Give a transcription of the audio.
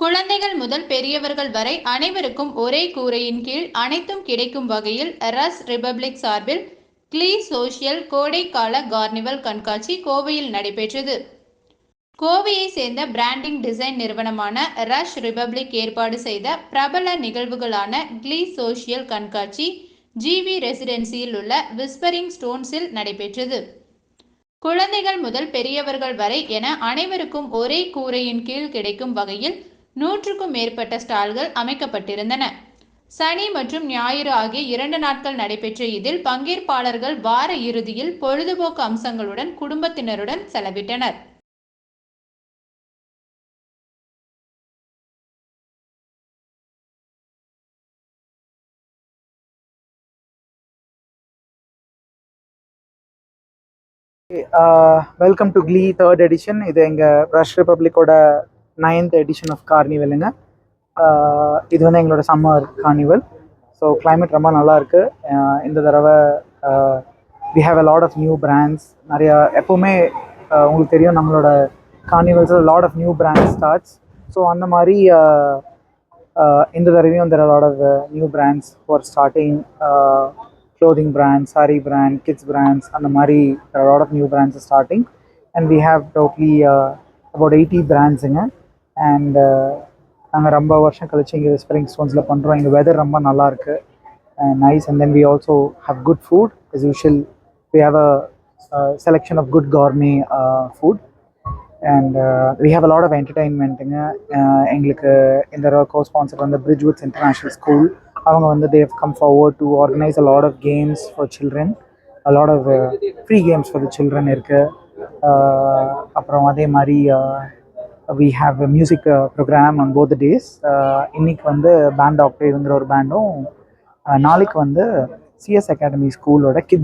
குழந்தைகள் முதல் பெரியவர்கள் வரை அனைவருக்கும் ஒரே கூரையின் கீழ் அனைத்தும் கிடைக்கும் வகையில் ரஸ் ரிபப்ளிக் சார்பில் கிளீ சோஷியல் கோடைக்கால கார்னிவல் கண்காட்சி கோவையில் நடைபெற்றது. கோவையை சேர்ந்த பிராண்டிங் டிசைன் நிறுவனமான ரஷ் ரிபப்ளிக் ஏற்பாடு செய்த பிரபல நிகழ்வுகளான க்ளீ சோஷியல் கண்காட்சி ஜிவி ரெசிடென்சியில் உள்ள விஸ்பரிங் ஸ்டோன்ஸில் நடைபெற்றது. குழந்தைகள் முதல் பெரியவர்கள் வரை என அனைவருக்கும் ஒரே கூரையின் கீழ் கிடைக்கும் வகையில் நூற்றுக்கும் மேற்பட்ட ஸ்டால்கள் அமைக்கப்பட்டிருந்தன. சனி மற்றும் ஞாயிறு ஆகிய இரண்டு நாட்கள் நடைபெற்ற இதில் பங்கேற்பாளர்கள் வார இறுதியில் பொழுதுபோக்கு அம்சங்களுடன் குடும்பத்தினருடன் செலவிட்டனர். வெல்கம் டு க்ளீ தேர்ட் எடிஷன் இது எங்கள் ரஷ் ரிப்பப்ளிக்கோட நைன்த் எடிஷன் ஆஃப் கார்னிவலுங்க இது வந்து எங்களோட சம்மர் கார்னிவல் ஸோ கிளைமேட் ரொம்ப நல்லாயிருக்கு இந்த தடவை we have a lot of new brands நிறையா எப்போவுமே உங்களுக்கு தெரியும் நம்மளோட கார்னிவல்ஸில் lot of new brands starts so அந்த மாதிரி இந்த தடவையும் there lot of new brands for starting clothing brand sorry brand kids brands அந்த மாதிரி lot of new brands starting and we have totally about eighty பிராண்ட்ஸுங்க and நாங்கள் ரொம்ப வருஷம் கழிச்சு இங்கே ஸ்ப்ரிங் ஸ்டோன்ஸில் பண்ணுறோம் இங்கே வெதர் ரொம்ப நல்லாயிருக்கு and nice and then we also have good food is usual we have a selection of good gourmet food and we have lot of என்டர்டைன்மெண்ட்டுங்க எங்களுக்கு இந்த கோ ஸ்பான்சர் வந்து பிரிட்ஜ்வுட்ஸ் இன்டர்நேஷ்னல் ஸ்கூல் அவங்க வந்து they come forward to organise a lot of games for children a lot of free games for the children இருக்குது அப்புறம் அதே மாதிரி we have music programme on both days இன்னைக்கு வந்து பேண்ட் ஆக்டேவ்ங்கிற ஒரு பேண்டும் நாளைக்கு வந்து சிஎஸ் அகாடமி ஸ்கூலோட கிட்